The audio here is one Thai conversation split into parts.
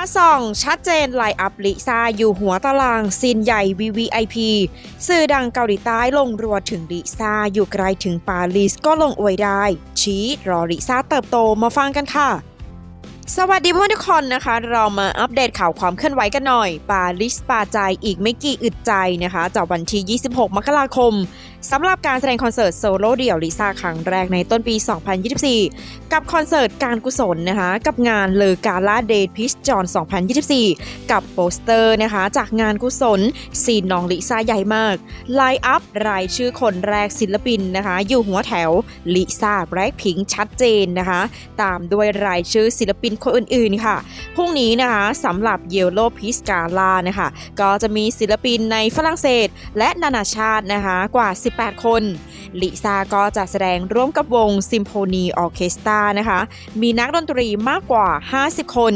าส่อง ชัดเจนไลอัพลิซาอยู่หัวตารางซีนใหญ่ VVIP สื่อดังเกาหลีใต้ลงรัวถึงลิซาอยู่ไกลถึงปารีสก็ลงอวยได้ ชี้รอลิซาเติบโตมาฟังกันค่ะ สวัสดีเพื่อนทุกคนนะคะ เรามาอัปเดตข่าวความเคลื่อนไหวกันหน่อย ปาลิสปาใจอีกไม่กี่อึดใจนะคะจากวันที่ 26 มกราคมสำหรับการแสดงคอนเสิร์ตโซโล่เดี่ยวลิซ่าครั้งแรกในต้นปี 2024 กับคอนเสิร์ตการกุศลนะคะ กับงานเลอกาลาเดทพิชจอน 2024 กับโปสเตอร์นะคะ จากงานกุศลซีนน้องลิซ่าใหญ่มากไลน์อัพรายชื่อคนแรกศิลปินนะคะ อยู่หัวแถวลิซ่าแบล็คพิงชัดเจนนะคะ ตามด้วยรายชื่อศิลปินคนอื่นๆค่ะ พรุ่งนี้นะคะสำหรับเยลโลพิสกาลานะคะ ก็จะมีศิลปินในฝรั่งเศสและนานาชาตินะคะกว่า 18 คน ลิซ่าก็จะแสดงร่วมกับวงซิมโฟนีออเคสตรานะคะ มีนักดนตรีมากกว่า 50 คน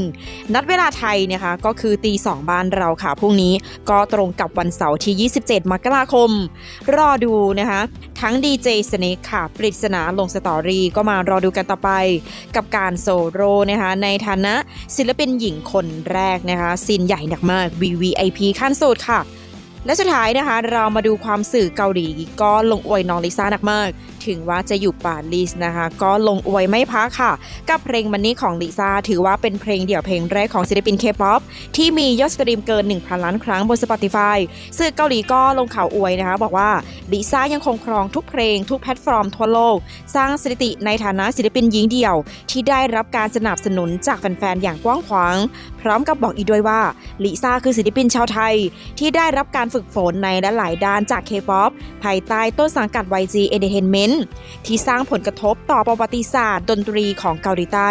นัดเวลาไทยนะคะก็คือตีสองบ้านเราค่ะพรุ่งนี้ก็ตรงกับวันเสาร์ที่ 27 มกราคม รอดูนะคะ ทั้งดีเจสเนคค่ะ ปริศนาลงสตอรี่ก็มารอดูกันต่อไป กับการโซโล่นะคะ ในฐานะศิลปินหญิงคนแรกนะคะซีนใหญ่หนักมาก VVIP ขั้นสุดค่ะ และสุดท้ายนะคะเรามาดูความสื่อเกาหลีก็ลงอวยน้องลิซ่าหนักมาก ถึงว่าจะอยู่ปารีสนะคะ ก็ลงอวยไม่พักค่ะ กับเพลงมันนี่ของลิซ่าถือว่าเป็นเพลงเดี่ยวเพลงแรกของศิลปินเคป๊อปที่มียอดสตรีมเกิน 1,000 ล้านครั้งบน Spotify สื่อเกาหลีก็ลงข่าวอวยนะคะ บอกว่าลิซ่ายังคงครองทุกเพลงทุกแพลตฟอร์มทั่วโลก สร้างสถิติในฐานะศิลปินหญิงเดี่ยว ที่ได้รับการสนับสนุนจากแฟนๆ อย่างกว้างขวาง พร้อมกับบอกอีกด้วยว่าลิซ่าคือศิลปินชาวไทย ที่ได้รับการฝึกฝนในหลายด้านจาก K-POP ภายใต้ต้นสังกัด YG Entertainment ที่สร้างผลกระทบต่อประวัติศาสตร์ดนตรีของเกาหลีใต้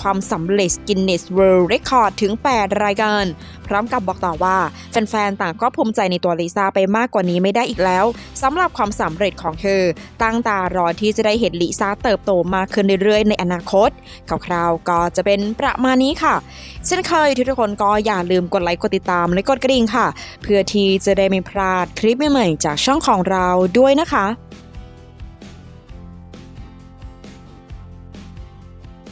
ความสำเร็จ Guinness World Record ถึง 8 รายการ พร้อมกับบอกต่อว่า แฟนๆ ต่างก็ภูมิใจในตัวลิซ่าไปมากกว่านี้ไม่ได้อีกแล้วสำหรับความสำเร็จของเธอ ตั้งตารอที่จะได้เห็นลิซ่าเติบโตมากขึ้นเรื่อยๆ ในอนาคตคร่าวๆก็จะเป็นประมาณนี้ค่ะ เช่นเคยทุกคนก็อย่าลืมกดไลค์กดติดตามและกดกระดิ่งค่ะ เพื่อที่จะได้ไม่พลาดคลิปใหม่ๆจากช่องของเราด้วยนะคะ